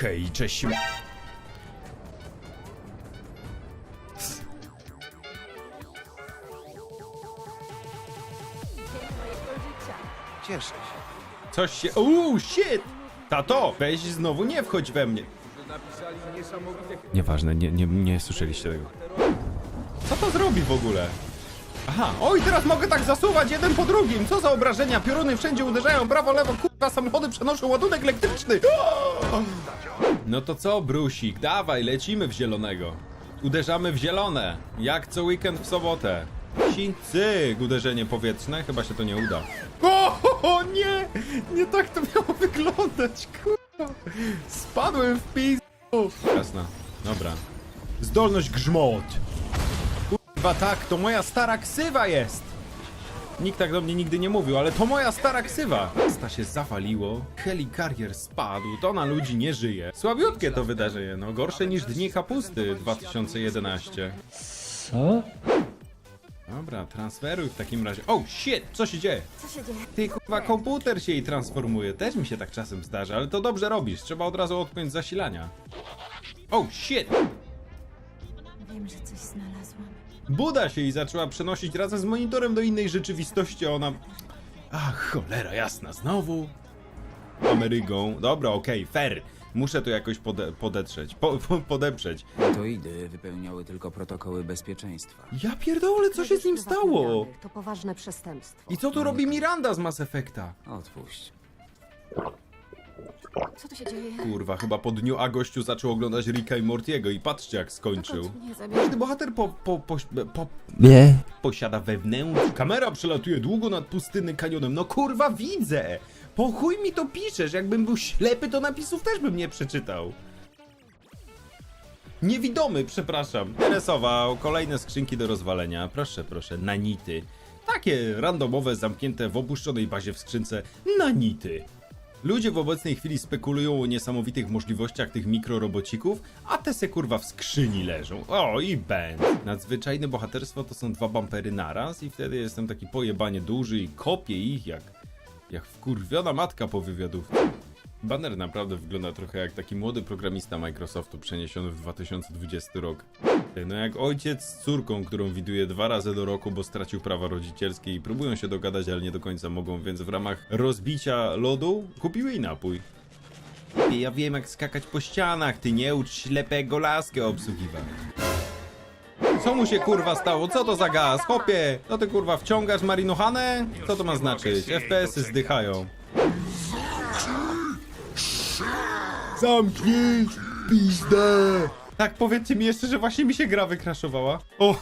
Hej, cześć. Cieszę się. Coś się... Uuu, shit! Tato, weź znowu nie wchodź we mnie. Nieważne, nie, nie, nie słyszeliście tego. Co to zrobi w ogóle? Aha, oj, teraz mogę tak zasuwać jeden po drugim. Co za obrażenia, pioruny wszędzie uderzają, prawo, lewo, kurwa, samochody przenoszą ładunek elektryczny. No to co, brusik, dawaj, lecimy w zielonego. Uderzamy w zielone, jak co weekend w sobotę. Cyk, uderzenie powietrzne, chyba się to nie uda. O, o nie, nie tak to miało wyglądać, kurwa. Spadłem w pis... Jasna, dobra. Zdolność grzmot. Kurwa tak, to moja stara ksywa jest! Nikt tak do mnie nigdy nie mówił, ale to moja stara ksywa! Sta się zawaliło, helikarier spadł, to na ludzi nie żyje. Słabiutkie to wydarzenie, no gorsze niż Dni Kapusty 2011. Co? Dobra, transferuj w takim razie. Oh shit, co się dzieje? Co się dzieje? Ty kurwa, komputer się jej transformuje. Też mi się tak czasem zdarza, ale to dobrze robisz. Trzeba od razu odpiąć zasilania. Oh shit! Wiem, że coś znalazłam. Buda się i zaczęła przenosić razem z monitorem do innej rzeczywistości, a ona... Ach, cholera jasna, znowu? Amerygą. Dobra, okej, fair. Muszę to jakoś pode podetrzeć, po po podeprzeć. Toidy wypełniały tylko protokoły bezpieczeństwa. Ja pierdolę, co się z nim prywatnych stało? danych To poważne przestępstwo. I co tu robi Miranda z Mass Effecta? Odpuść. Co tu się dzieje? Kurwa, chyba po dniu A gościu zaczął oglądać Ricka i Mortiego i patrzcie jak skończył. Dokąd mnie zabierz? Każdy bohater po, po, po, po, Nie. posiada wewnętrzny. Kamera przelatuje długo nad pustynnym kanionem. No kurwa, widzę! Po chuj mi to piszesz. Jakbym był ślepy, to napisów też bym nie przeczytał. Niewidomy, przepraszam. Interesował. Kolejne skrzynki do rozwalenia. Proszę, proszę, nanity. Takie randomowe, zamknięte w opuszczonej bazie w skrzynce nanity. Ludzie w obecnej chwili spekulują o niesamowitych możliwościach tych mikrorobocików, a te se kurwa w skrzyni leżą. O i ben. Nadzwyczajne bohaterstwo to są dwa bampery naraz i wtedy jestem taki pojebanie duży i kopię ich jak, jak wkurwiona matka po wywiadówce. Banner naprawdę wygląda trochę jak taki młody programista Microsoftu przeniesiony w 2020 rok. No jak ojciec z córką, którą widuje dwa razy do roku, bo stracił prawa rodzicielskie i próbują się dogadać, ale nie do końca mogą, więc w ramach rozbicia lodu kupiły jej napój. Ja wiem jak skakać po ścianach, ty nie ucz ślepego laskę obsługiwać. Co mu się kurwa stało? Co to za gaz? Hopie! No ty kurwa wciągasz marinohanę? Co to ma znaczyć? FPS-y zdychają. Zamknij pizdę! Tak, powiedzcie mi jeszcze, że właśnie mi się gra wykraszowała. O,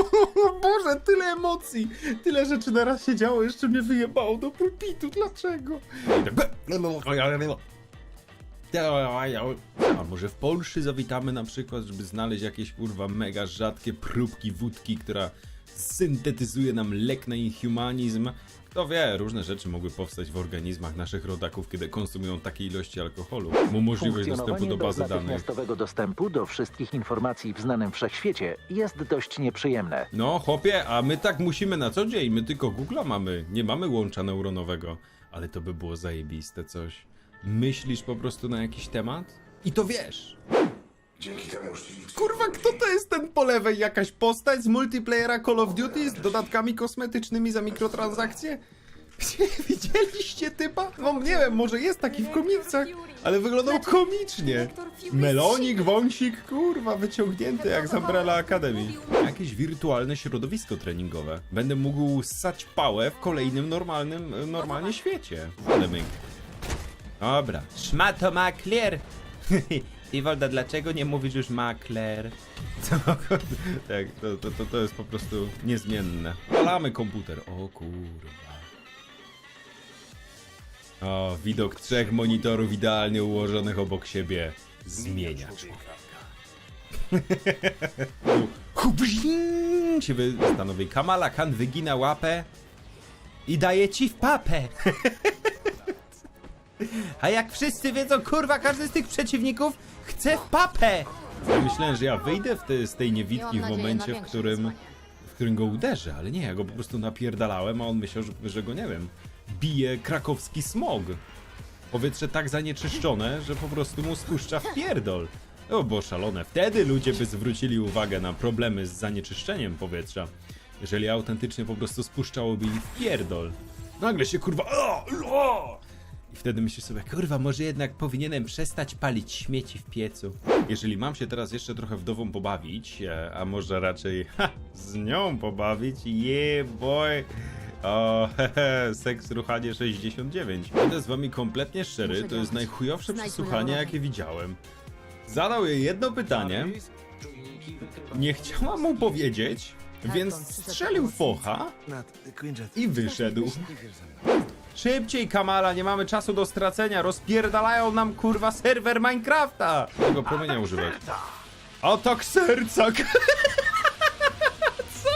Boże, tyle emocji! Tyle rzeczy naraz się działo, jeszcze mnie wyjebało do pulpitu, dlaczego? A może w Polsce zawitamy na przykład, żeby znaleźć jakieś kurwa mega rzadkie próbki wódki, która syntetyzuje nam lek na inhumanizm. Kto wie, różne rzeczy mogły powstać w organizmach naszych rodaków, kiedy konsumują takie ilości alkoholu. Mu możliwość dostępu do bazy danych. natychmiastowego dostępu do wszystkich informacji w znanym wszechświecie jest dość nieprzyjemne. No, chłopie, a my tak musimy na co dzień, my tylko Google'a mamy, nie mamy łącza neuronowego. Ale to by było zajebiste coś. Myślisz po prostu na jakiś temat i to wiesz. Kurwa, kto to jest ten po lewej? Jakaś postać z multiplayera Call of Duty z dodatkami kosmetycznymi za mikrotransakcje? Widzieliście typa? No nie wiem, może jest taki w komiksach, ale wyglądał komicznie. Melonik, wąsik, kurwa, wyciągnięty jak z Umbrella Academy. Jakieś wirtualne środowisko treningowe. Będę mógł ssać pałę w kolejnym normalnym, e, normalnie świecie. Ale myk. Dobra. Szmato makler! Iwolda, dlaczego nie mówisz już makler? Co? tak, to, to, to, to jest po prostu niezmienne. Palamy komputer. O kurwa. O, widok trzech monitorów idealnie ułożonych obok siebie zmienia człowieka. Hubzin się stanowi. Kamala Khan wygina łapę i daje ci w papę. A jak wszyscy wiedzą, kurwa, każdy z tych przeciwników chce w papę! Ja myślałem, że ja wyjdę w te, z tej niewidki w Miałam nadzieję momencie, na w większe którym, wyzwanie. w którym go uderzę, ale nie, ja go po prostu napierdalałem, a on myślał, że, że go, nie wiem, bije krakowski smog. powietrze tak zanieczyszczone, że po prostu mu spuszcza w pierdol. To było szalone. Wtedy ludzie by zwrócili uwagę na problemy z zanieczyszczeniem powietrza. Jeżeli autentycznie po prostu spuszczałoby im w pierdol. Nagle się kurwa... O, o! I wtedy myślisz sobie, kurwa, może jednak powinienem przestać palić śmieci w piecu. Jeżeli mam się teraz jeszcze trochę wdową pobawić, e, a może raczej ha, z nią pobawić, yeah boy. O, hehe, seks ruchanie 69. Będę z wami kompletnie szczery, to jest najchujowsze przesłuchanie, jakie widziałem. Zadał jej jedno pytanie, nie chciała mu powiedzieć, więc Karton, strzelił focha I wyszedł. Szybciej, Kamala, nie mamy czasu do stracenia. Rozpierdalają nam kurwa serwer Minecrafta. Tego promienia używać. Atak serca. Co?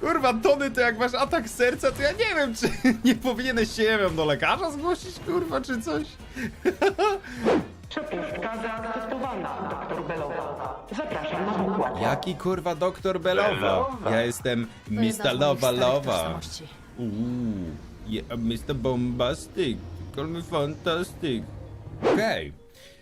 Kurwa, Tony, to jak masz atak serca, to ja nie wiem, czy nie powinieneś się, nie wiem, do lekarza zgłosić, kurwa, czy coś. Przepustka zaakceptowana, doktor Belowa. Zapraszam na pokład. Jaki kurwa doktor Belowa? Ja jestem Mr. Lowa Lowa. Uuu, yeah, Mr. Bombastic. Call me fantastic. Okej.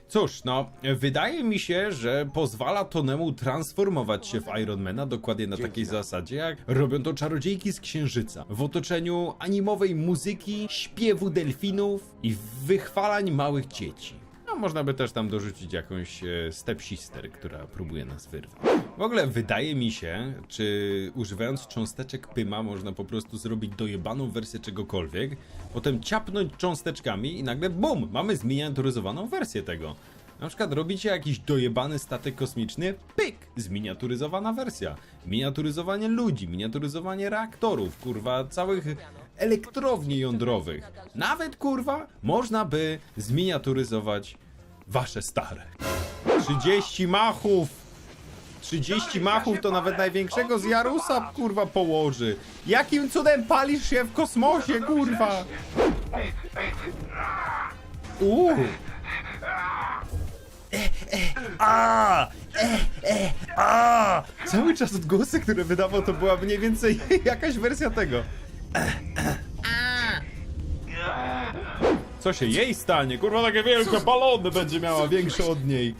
Cóż, no, wydaje mi się, że pozwala Tonemu transformować się w Ironmana dokładnie na takiej zasadzie, jak robią to czarodziejki z Księżyca. W otoczeniu animowej muzyki, śpiewu delfinów i wychwalań małych dzieci. No, można by też tam dorzucić jakąś e, stepsister, która próbuje nas wyrwać. W ogóle wydaje mi się, czy używając cząsteczek Pyma można po prostu zrobić dojebaną wersję czegokolwiek, potem ciapnąć cząsteczkami i nagle BUM! Mamy zminiaturyzowaną wersję tego. Na przykład robicie jakiś dojebany statek kosmiczny, pyk! Zminiaturyzowana wersja. Miniaturyzowanie ludzi, miniaturyzowanie reaktorów, kurwa, całych elektrowni jądrowych. Nawet, kurwa, można by zminiaturyzować wasze stare. 30 machów! 30 machów to nawet największego z Jarusa, kurwa, położy. Jakim cudem palisz się w kosmosie, kurwa? Uuu. A! E, e, a! Cały czas odgłosy, które wydawał, to była mniej więcej jakaś wersja tego. Co się jej stanie? Kurwa, takie wielkie balony będzie miała, większe od niej.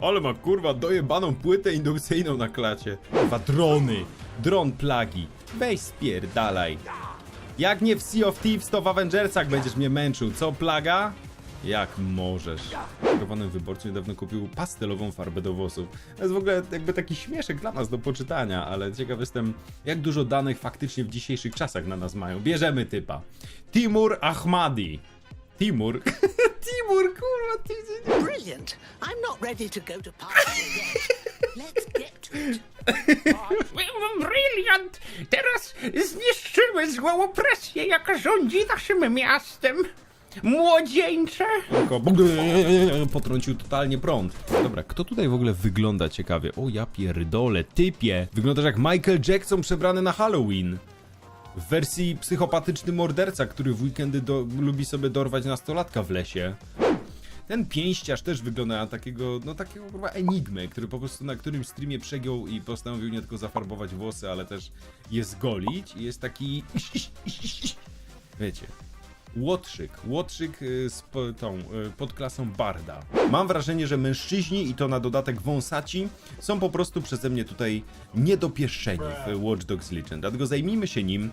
Ale ma kurwa dojebaną płytę indukcyjną na klacie. Kurwa, drony. Dron plagi. Weź spierdalaj. Jak nie w Sea of Thieves, to w Avengersach będziesz mnie męczył. Co, plaga? Jak możesz. Kierowanym wyborcy niedawno kupił pastelową farbę do włosów. To jest w ogóle jakby taki śmieszek dla nas do poczytania, ale ciekaw jestem, jak dużo danych faktycznie w dzisiejszych czasach na nas mają. Bierzemy typa. Timur Ahmadi. Timur. Timur, kurwa, ty... Brilliant. I'm not ready to go to party yet. Let's get to it. Brilliant! Teraz zniszczymy złą opresję, jaka rządzi naszym miastem. Młodzieńcze! Tylko potrącił totalnie prąd. Dobra, kto tutaj w ogóle wygląda ciekawie? O ja pierdolę, typie! Wyglądasz jak Michael Jackson przebrany na Halloween. W wersji psychopatyczny morderca, który w weekendy do, lubi sobie dorwać nastolatka w lesie. Ten pięściarz też wygląda na takiego, no takiego chyba enigmy, który po prostu na którymś streamie przegiął i postanowił nie tylko zafarbować włosy, ale też je zgolić i jest taki... Wiecie, Łotrzyk. Łotrzyk y, z tą y, podklasą Barda. Mam wrażenie, że mężczyźni i to na dodatek wąsaci są po prostu przeze mnie tutaj niedopieszczeni w Watch Dogs Legion. Dlatego zajmijmy się nim.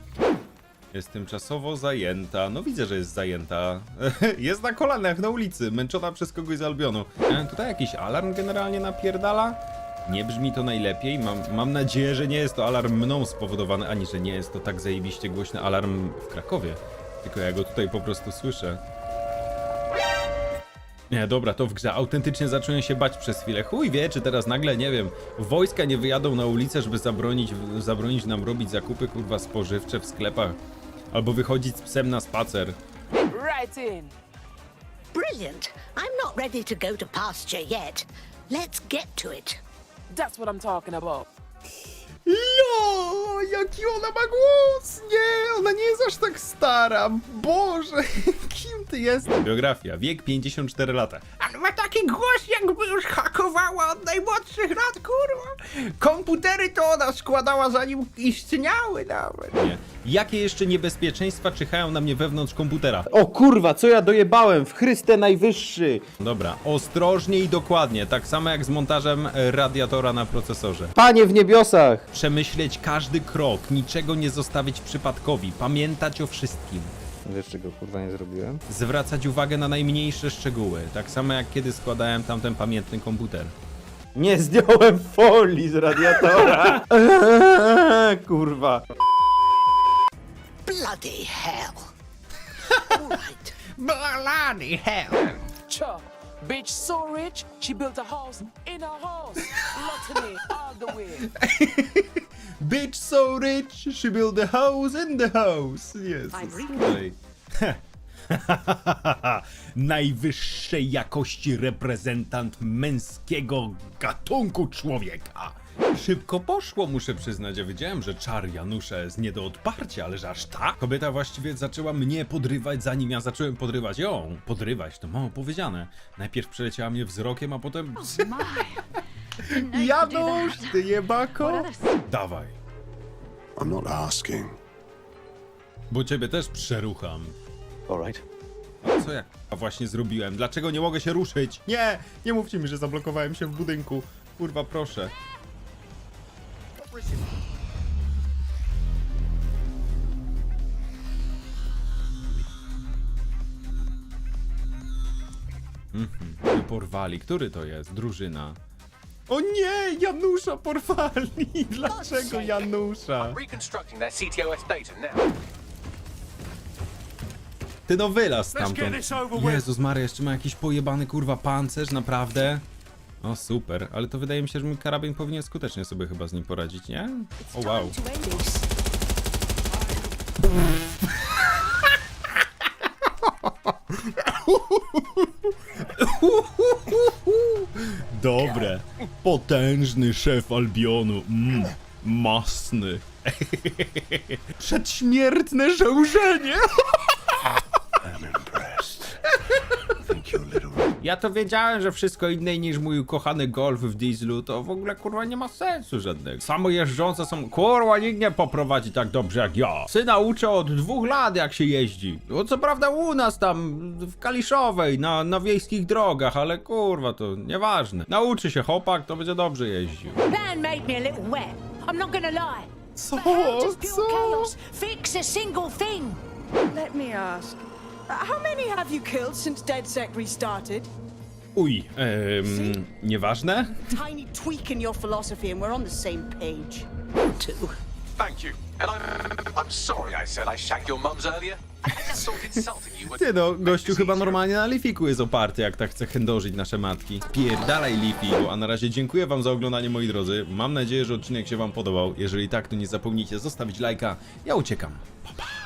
Jest tymczasowo zajęta. No widzę, że jest zajęta. jest na kolanach na ulicy, męczona przez kogoś z Albionu. E, tutaj jakiś alarm generalnie napierdala. Nie brzmi to najlepiej. Mam, mam nadzieję, że nie jest to alarm mną spowodowany, ani że nie jest to tak zajebiście głośny alarm w Krakowie. Tylko ja go tutaj po prostu słyszę. Nie, dobra, to w grze. Autentycznie zacząłem się bać przez chwilę. Chuj wie, czy teraz nagle, nie wiem, wojska nie wyjadą na ulicę, żeby zabronić, zabronić nam robić zakupy, kurwa, spożywcze w sklepach. Albo wychodzić z psem na spacer. Right in. Brilliant. I'm not ready to go to pasture yet. Let's get to it. That's what I'm talking about. Jo, jaki ona ma głos! Nie, ona nie jest aż tak stara. Boże, kim ty jesteś? Biografia, wiek 54 lata. Pan ma taki głos, jakby już hakowała od najmłodszych lat, kurwa. Komputery to ona składała zanim istniały nawet. Nie. Jakie jeszcze niebezpieczeństwa czyhają na mnie wewnątrz komputera? O kurwa, co ja dojebałem? W Chryste Najwyższy! Dobra, ostrożnie i dokładnie, tak samo jak z montażem e, radiatora na procesorze. Panie w niebiosach! Przemyśleć każdy krok, niczego nie zostawić przypadkowi, pamiętać o wszystkim. Wiesz czego kurwa nie zrobiłem? Zwracać uwagę na najmniejsze szczegóły, tak samo jak kiedy składałem tamten pamiętny komputer. Nie zdjąłem folii z radiatora! kurwa. Bloody hell. All right. Bloody hell. Cha, bitch so rich, she built a house in a house. Lottery all the way. Bitch so rich, she built a house in the house. Jezus. Ej. Najwyższej jakości reprezentant męskiego gatunku człowieka. Szybko poszło, muszę przyznać. Ja wiedziałem, że czar Janusza jest nie do odparcia, ale że aż tak? Kobieta właściwie zaczęła mnie podrywać, zanim ja zacząłem podrywać ją. Podrywać, to mało powiedziane. Najpierw przeleciała mnie wzrokiem, a potem... Janusz, ty jebako! Dawaj. I'm not asking. Bo ciebie też przerucham. Alright. A co ja k***a, właśnie zrobiłem? Dlaczego nie mogę się ruszyć? Nie! Nie mówcie mi, że zablokowałem się w budynku. Kurwa, proszę. Mhm, porwali. Który to jest? Drużyna. O nie! Janusza porwali! Dlaczego Janusza? Reconstructing their CTOS data now. Ty no wylas get stamtąd. Jezus Maria, jeszcze ma jakiś pojebany kurwa pancerz, naprawdę? O super, ale to wydaje mi się, że mój karabin powinien skutecznie sobie chyba z nim poradzić, nie? O wow. Dobre. Potężny szef Albionu. Mm, masny. Przedśmiertne żołżenie. Ja to wiedziałem, że wszystko inne niż mój ukochany golf w dieslu to w ogóle kurwa nie ma sensu żadnego. Samo jeżdżące są, kurwa nikt nie poprowadzi tak dobrze jak ja. Syna uczę od dwóch lat jak się jeździ. No co prawda u nas tam w Kaliszowej, na, na wiejskich drogach, ale kurwa to nieważne. Nauczy się chłopak, to będzie dobrze jeździł. Plan made me a little wet. I'm not gonna lie. Co? But how does pure chaos fix a single thing? Let me ask. How many have you killed since DedSec restarted? Uj, em, nieważne? Tiny tweak in your philosophy and we're on the same page. Two. Thank you. And I'm, I'm sorry I said I shagged your mums earlier. I thought insulting you would. Ty no, gościu chyba normalnie na Lifiku jest oparty, jak tak chce chędożyć nasze matki. Pierdalaj Lifiku, a na razie dziękuję wam za oglądanie moi drodzy. Mam nadzieję, że odcinek się wam podobał. Jeżeli tak, to nie zapomnijcie zostawić lajka. Ja uciekam. Pa, pa.